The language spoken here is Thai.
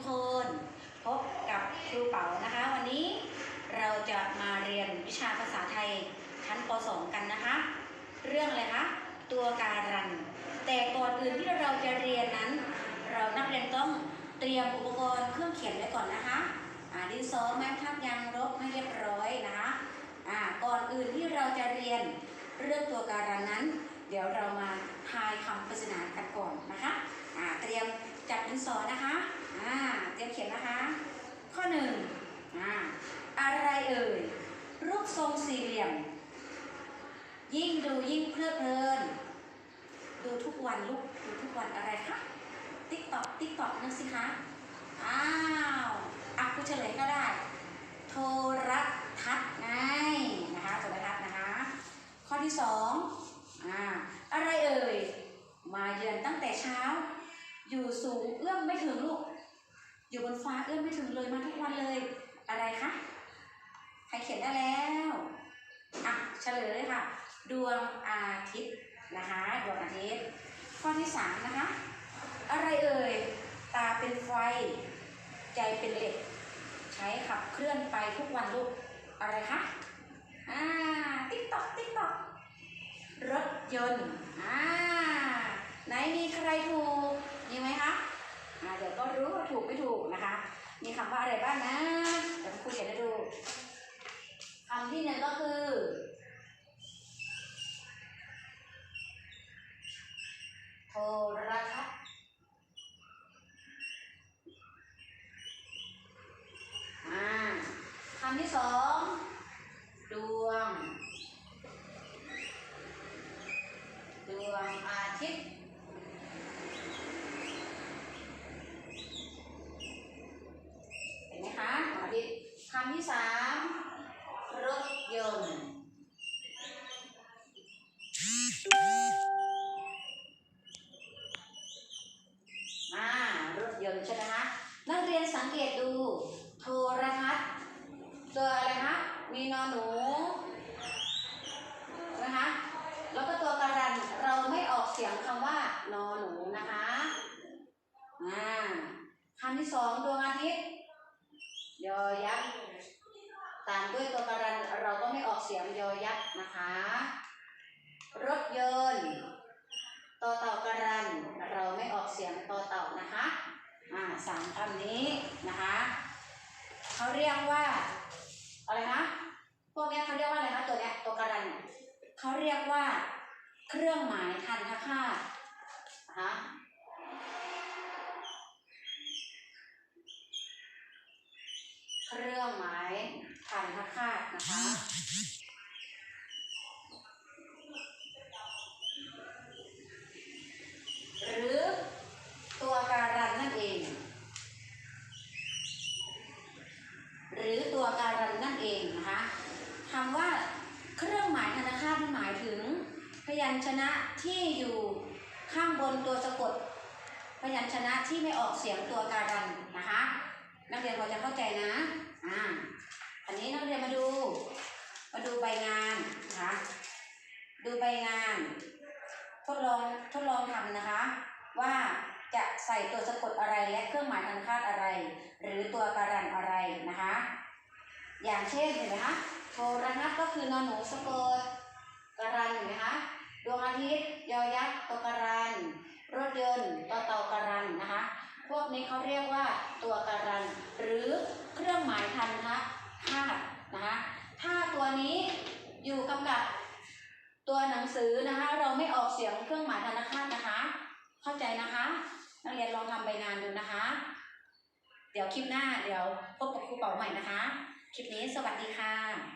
กคนพบกับครูเป๋านะคะ วันนี้เราจะมาเรียนวิชาภาษาไทยชั้นป .2 กันนะคะ เรื่องอะไรคะตัวการัน แต่ก่อนอื่นที่เราจะเรียนนั้น เรานักเรียนต้องเตรียมอุปกรณ์เครื่องเขียนไว้ก่อนนะคะอ่าดินสอไม้ทัดยางลบให้เรียบร้อยนะคะอ่าก่อนอื่นที่เราจะเรียนเรื่องตัวการันนั้น เดี๋ยวเรามาทายคำปริศนากันก่อนนะคะอ่าเตรียมจับดินสอนะคะ อ่าเตรียมเขียนนะคะ ข้อหนึ่งอ่าอะไรเอ่ย รูปทรงสี่เหลี่ยม ยิ่งดูยิ่งเพลิดเพลิน ดูทุกวันลูกดูทุกวันอะไรคะติ๊กตอกติ๊กตอกนั่นสิคะ อ้าวอะคุณเฉลยก็ได้ โทรทัศน์ไงนะคะโทรทัศน์นะคะ ข้อที่สองอ่าอะไรเอ่ย มาเยือนตั้งแต่เช้า อยู่สูงเอื้อมไม่ถึงลูก อยู่บนฟ้าเอื้อมไม่ถึงเลยมาทุกวันเลย อะไรคะใครเขียนได้แล้วอะเฉลยเลยค่ะ ดวงอาทิตย์นะคะดวงอาทิตย์ ข้อที่สามนะคะ อะไรเอ่ยตาเป็นไฟ ใจเป็นเหล็ก ใช้ขับเคลื่อนไปทุกวันลูกอะไรคะอ่าติ๊กตอกติ๊กตอกรถยนต์อ่าไหนมีใครถูก มีไหมคะ อ่า เดี๋ยว ก็รู้ว่าถูกไม่ถูกนะคะ มีคำว่าอะไรบ้างนะเดี๋ยวครูเขียนให้ดูคำที่หนึ่งก็คือ โทรทัศน์อ่าคำที่สองดวง ดวงอาทิตย์ เห็นไหมคะดวงอาทิตย์คำที่สามรถยนต์อ่ารถยนต์ใช่ไหมคะนักเรียนสังเกตดู โทรทัศน์ตัวอะไรคะมีนอนหนูนะคะแล้วก็ตัวการันเราไม่ออกเสียงคำว่านอหนูนะคะอ่าคำที่สองดวงอาทิตย์ ยอยักษ์ตามด้วยตัวการันเราก็ไม่ออกเสียงยอยักษ์นะคะ รถยนต์ต่อเต่าการันเราไม่ออกเสียงต่อเต่านะคะอ่าสามคำนี้นะคะเขาเรียกว่าอะไรนะพวกนี้เขาเรียกว่าอะไรนะตัวเนี้ยตัวการันเขาเรียกว่า เครื่องหมายทันทค่าตนะคะ เครื่องหมายทันทคาตนะคะหรือตัวการันนั่นเอง หรือตัวการันนั่นเองนะคะคำว่าเครื่องหมายธนาคารหมายถึง พยัญชนะที่อยู่ข้างบนตัวสะกด พยัญชนะที่ไม่ออกเสียงตัวการันนะคะ นักเรียนพอจะเข้าใจนะ อ่าอันนี้นักเรียนมาดู มาดูใบงานนะคะ ดูใบงาน ทดลองทดลองทำนะคะ ว่าจะใส่ตัวสะกดอะไรและเครื่องหมายธนคาตอะไร หรือตัวการันอะไรนะคะ อย่างเช่นเห็นไหมคะโทรทัศน์ก็คือนอนหนูสะกดการันเห็นไหมคะดวงอาทิตย์ยอยักษ์ตัวการัน รถยนต์ต่อเต่าการันนะคะ พวก นี้เขาเรียกว่าตัวการัน หรือเครื่องหมายทันทะคาตนะคะถ้าตัวนี้อยู่กำกับตัวหนังสือนะคะ เราไม่ออกเสียงเครื่องหมายธนคาตนะคะ เข้าใจนะคะ นักเรียนลองทำใบงานดูนะคะ เดี๋ยวคลิปหน้าเดี๋ยวพบกับครูเป๋าใหม่นะคะ คลิปนี้สวัสดีค่ะ